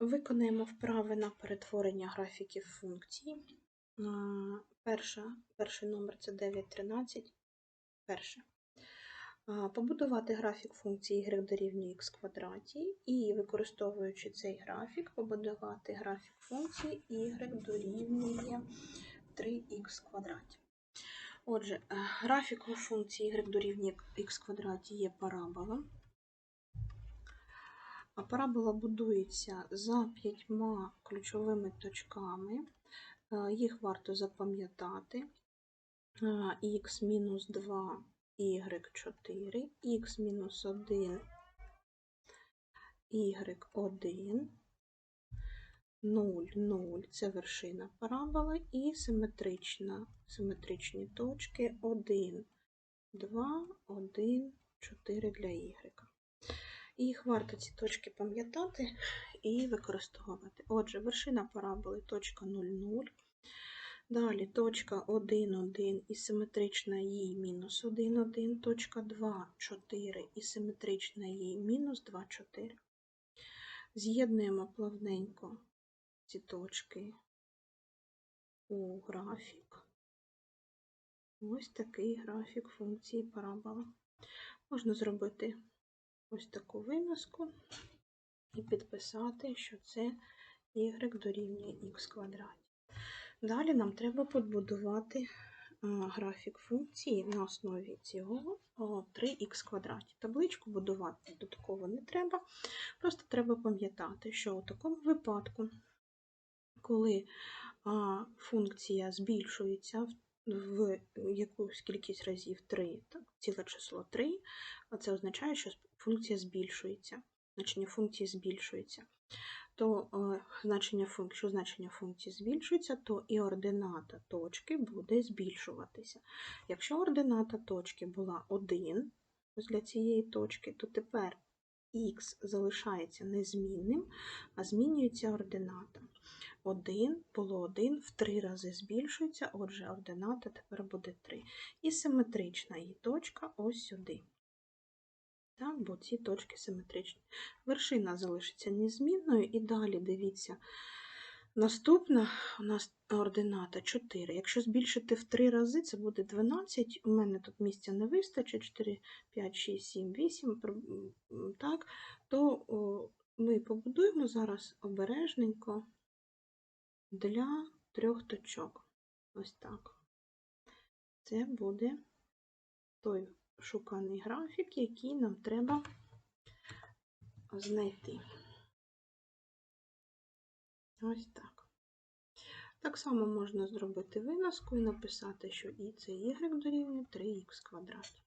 Виконаємо вправи на перетворення графіків функцій. Перша, перший номер це 9.13. Перше. Побудувати графік функції y дорівнює x квадраті і, використовуючи цей графік, побудувати графік функції y дорівнює 3х квадраті. Отже, графіком функції y дорівнює x квадраті є парабола. А парабола будується за п'ятьма ключовими точками. Е, Їх варто запам'ятати. х мінус 2, y4, х мінус 1, y1, 0, 0 це вершина параболи і симетрична, симетричні точки 1, 2, 1, 4 для y. Їх варто ці точки пам'ятати і використовувати. Отже, вершина параболи точка 0, 0. Далі точка 1, 1 і симетрична їй мінус 1, 1, точка 2, 4 і симетрична їй мінус 2, 4. З'єднуємо плавненько ці точки у графік. Ось такий графік функції парабола. Можна зробити ось таку виноску і підписати, що це y дорівнює х квадраті. Далі нам треба побудувати графік функції на основі цього 3х квадраті. Табличку будувати додатково не треба, просто треба пам'ятати, що у такому випадку, коли функція збільшується в якусь кількість разів 3, так, ціле число 3, а це означає, що функція збільшується, значення функції збільшується, то е, значення якщо значення функції збільшується, то і ордината точки буде збільшуватися. Якщо ордината точки була 1, ось для цієї точки, то тепер х залишається незмінним, а змінюється ордината. 1 було 1, в 3 рази збільшується, отже, ордината тепер буде 3. І симетрична її точка ось сюди. Так, бо ці точки симетричні. Вершина залишиться незмінною, і далі дивіться, наступна у нас ордината 4. Якщо збільшити в 3 рази, це буде 12. У мене тут місця не вистачить, 4, 5, 6, 7, 8, так, то ми побудуємо зараз обережненько для трьох точок. Ось так. Це буде той шуканий графік, який нам треба знайти. Ось так. Так само можна зробити виноску і написати, що і це y дорівнює 3х квадрат.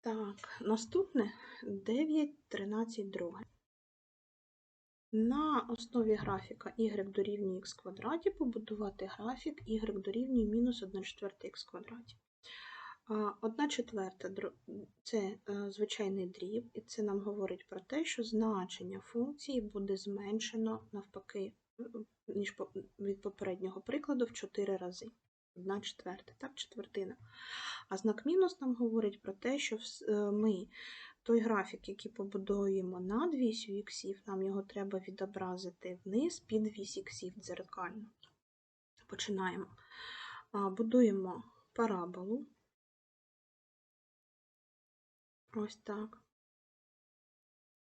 Так, наступне 9, 13, друге. На основі графіка y дорівнює х квадраті побудувати графік y дорівнює мінус 1 четверта х квадраті. 1 четверта це е, звичайний дріб, і це нам говорить про те, що значення функції буде зменшено навпаки, ніж від попереднього прикладу в 4 рази. 1 четверта, так, четвертина. А знак мінус нам говорить про те, що е, ми той графік, який побудуємо над вісю іксів, нам його треба відобразити вниз під вісь іксів дзеркально. Починаємо. Будуємо параболу. Ось так.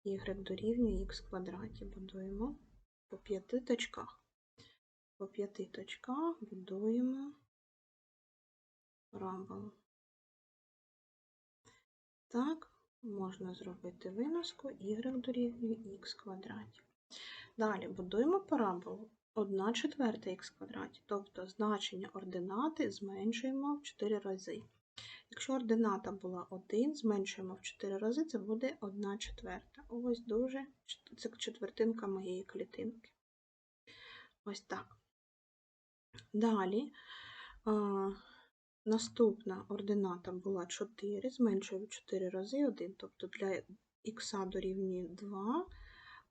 Y дорівнює х квадраті будуємо по п'яти точках. По п'яти точках будуємо параболу. Так, можна зробити виноску y дорівнює х квадраті. Далі будуємо параболу 1 четверта х квадраті, тобто значення ординати зменшуємо в 4 рази. Якщо ордината була 1, зменшуємо в 4 рази, це буде 1 четверта. Ось дуже це четвертинка моєї клітинки. Ось так. Далі а, наступна ордината була 4, зменшуємо в 4 рази 1, тобто для х дорівнює 2,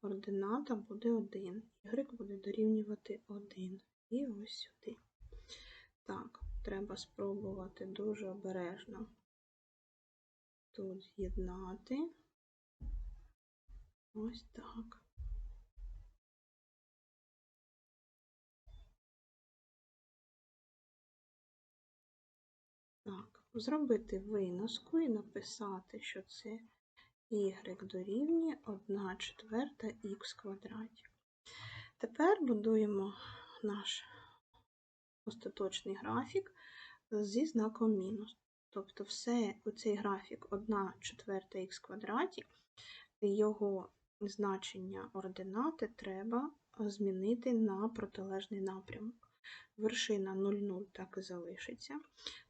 ордината буде 1, y буде дорівнювати 1. І ось сюди. Так, треба спробувати дуже обережно тут з'єднати. Ось так. Так, зробити виноску і написати, що це y дорівнює 1 четверта х квадраті. Тепер будуємо наш остаточний графік зі знаком мінус. Тобто все, оцей графік 1 четверта х квадраті, його значення ординати треба змінити на протилежний напрямок. Вершина 0,0 так і залишиться.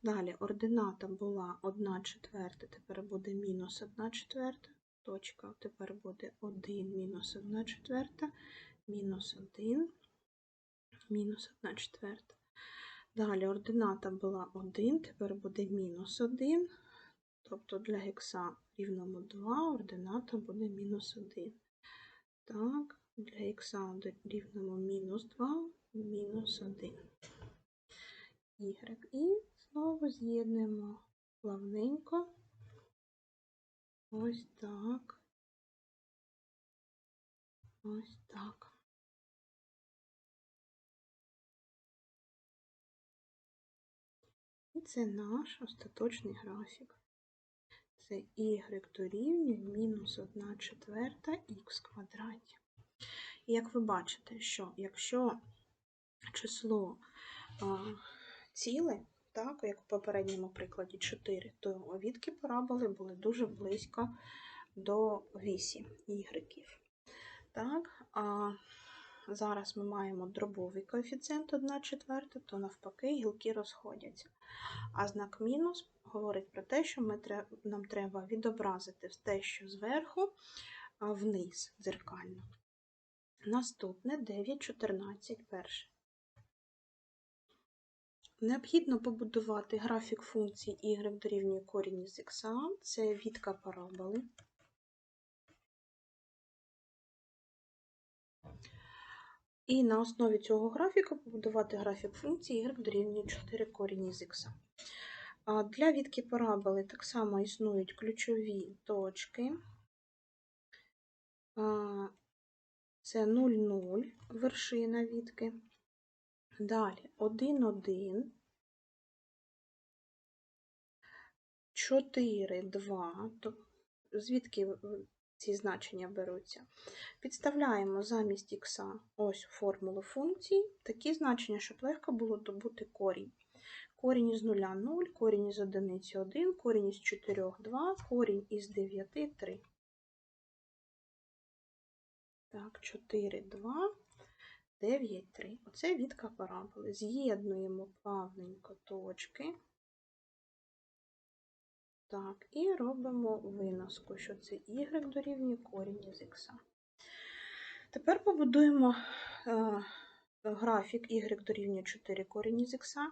Далі ордината була 1 четверта, тепер буде мінус 1 четверта. Точка тепер буде 1 мінус 1 четверта, мінус 1, мінус 1 четверта. Далі ордината була 1, тепер буде мінус 1, тобто для х рівному 2 ордината буде мінус 1. Так, для х рівному мінус 2, мінус 1. Y. І знову з'єднуємо плавненько. Ось так. Ось так. Це наш остаточний графік. Це y дорівнює мінус 1 четверта х квадраті. І як ви бачите, що якщо число а, ціле, так, як у попередньому прикладі 4, то відки параболи були дуже близько до вісі ігреків. Так, а зараз ми маємо дробовий коефіцієнт 1 четверта, то навпаки гілки розходяться. А знак мінус говорить про те, що ми, нам треба відобразити те, що зверху вниз дзеркально. Наступне 9, 14, перше. Необхідно побудувати графік функції y дорівнює корінь із х, це відка параболи. І на основі цього графіку побудувати графік функції y дорівнює 4 корінь із х. Для відки параболи так само існують ключові точки. Це 0,0 вершина відки. Далі 1, 1, 4, 2, звідки ці значення беруться. Підставляємо замість х ось формулу функції, такі значення, щоб легко було добути корінь. Корінь із 0 – 0, корінь із 1 – 1, корінь із 4 – 2, корінь із 9 – 3. Так, 4, 2, 9, 3. Оце відка параболи. З'єднуємо плавненько точки. Так, і робимо виноску, що це y дорівнює корінь із х. Тепер побудуємо е, графік y дорівнює 4 корінь із х.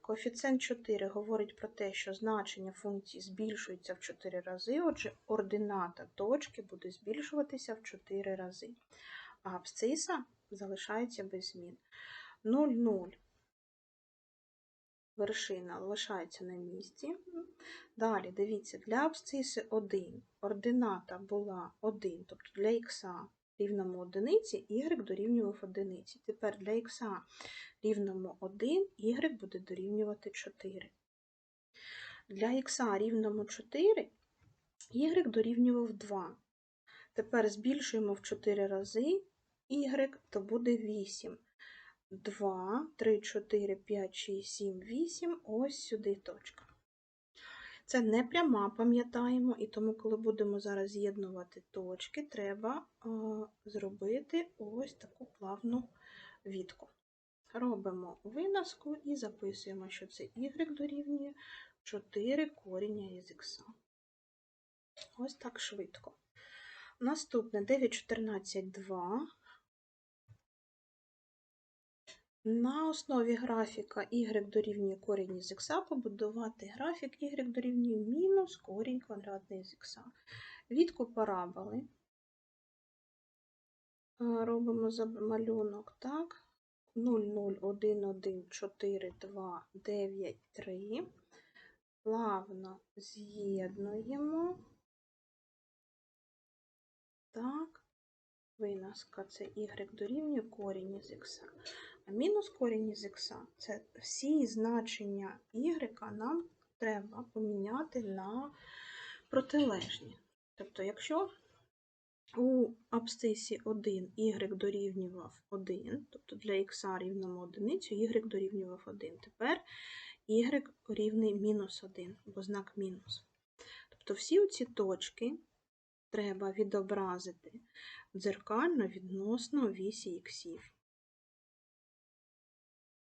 Коефіцієнт 4 говорить про те, що значення функції збільшується в 4 рази, отже, ордината точки буде збільшуватися в 4 рази. А абсциса залишається без змін. 0, 0 вершина лишається на місці. Далі, дивіться, для абсциси 1 ордината була 1, тобто для х рівному одиниці, y дорівнював одиниці. Тепер для х рівному 1, y буде дорівнювати 4. Для х рівному 4, y дорівнював 2. Тепер збільшуємо в 4 рази y, то буде 8. 2, 3, 4, 5, 6, 7, 8, ось сюди точка. Це не пряма, пам'ятаємо, і тому, коли будемо зараз з'єднувати точки, треба зробити ось таку плавну відку. Робимо виноску і записуємо, що це y дорівнює 4 коріння із х. Ось так швидко. Наступне 9, 14, 2. На основі графіка y дорівнює корінь із х побудувати графік y дорівнює мінус корінь квадратний з х. Відку параболи робимо за малюнок, так, 0, 0, 1, 1, 4, 2, 9, 3. Плавно з'єднуємо. Так, виноска це y дорівнює корінь із х. А мінус корінь із х це всі значення y нам треба поміняти на протилежні. Тобто, якщо у абсцисі 1 y дорівнював 1, тобто для х рівному одиницю y дорівнював 1. Тепер y рівний мінус 1, бо знак мінус. Тобто всі ці точки треба відобразити дзеркально відносно вісі іксів.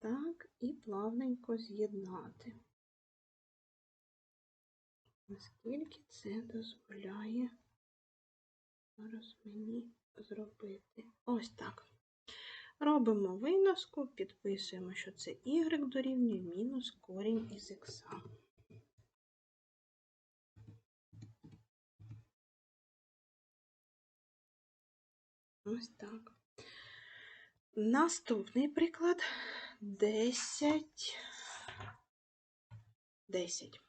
Так, і плавненько з'єднати. Наскільки це дозволяє зараз мені зробити. Ось так. Робимо виноску, підписуємо, що це y дорівнює мінус корінь із х. Ось так. Наступний приклад 10. 10.